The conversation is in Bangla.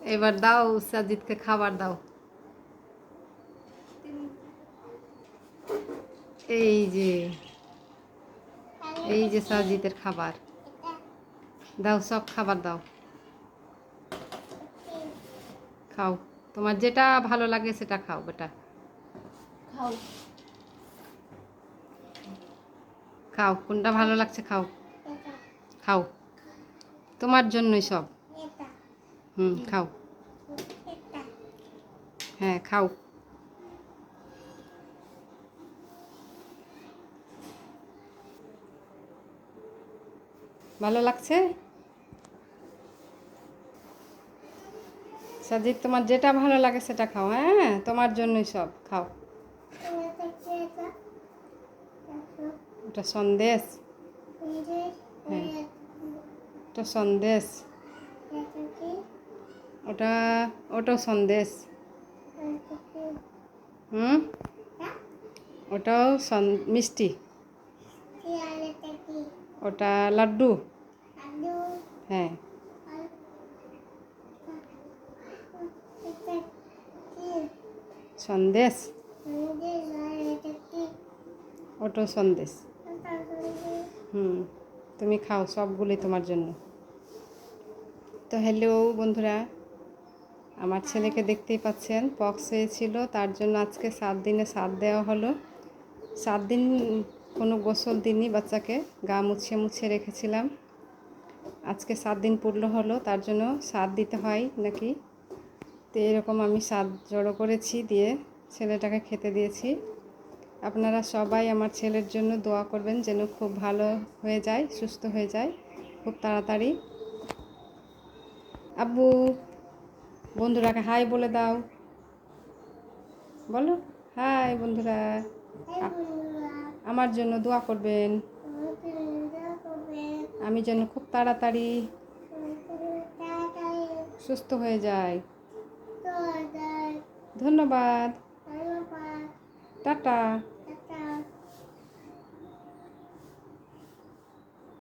এবার দাও সাজিদকে খাবার দাও। এই যে এই যে সাজিদের খাবার। দাও সব খাবার দাও। খাও। তোমার যেটা ভালো লাগে সেটা খাও বেটা। খাও। খাও কোনটা ভালো লাগছে খাও। খাও। তোমার জন্যই সব। হুম, খাও। হ্যাঁ খাও। ভালো লাগছে? সাজিদ, তোমার যেটা ভালো লাগে সেটা খাও হ্যাঁ? তোমার জন্যই সব, খাও। ওটা সন্দেশ। হ্যাঁ। সন্দেশ। ওটা, ওটাও সন্দেশ। হুম? ওটাও মিষ্টি। ওটা লাড্ডু। হ্যাঁ। সন্দেশ। ওটাও সন্দেশ। হুম, তুমি খাও সবগুলোই তোমার জন্য। তো হ্যালো বন্ধুরা। আমার ছেলেকে দেখতেই পাচ্ছেন পক্স হয়েছিল, তার জন্য আজকে সাত দিনে সাত দেওয়া হলো। সাত দিন কোনো গোসল দিনই বাচ্চাকে, গা মুছিয়ে মুছিয়ে রেখেছিলাম। আজকে সাত দিন পূর্ণ হলো, তার জন্য সাত দিতে হয় নাকি? তো এরকম আমি সাত জড়ো করেছি, দিয়ে ছেলেটাকে খেতে দিয়েছি। আপনারা সবাই আমার ছেলের জন্য দোয়া করবেন যেন খুব ভালো হয়ে যায়, সুস্থ হয়ে যায়, খুব তাড়াতাড়ি। আব্বু! বন্ধুরাকে হাই বলে দাও। বলো হাই বন্ধুরা। আমার জন্য দোয়া করবেন। আমি যেন খুব তাড়াতাড়ি সুস্থ হয়ে যাই। ধন্যবাদ। টাটা।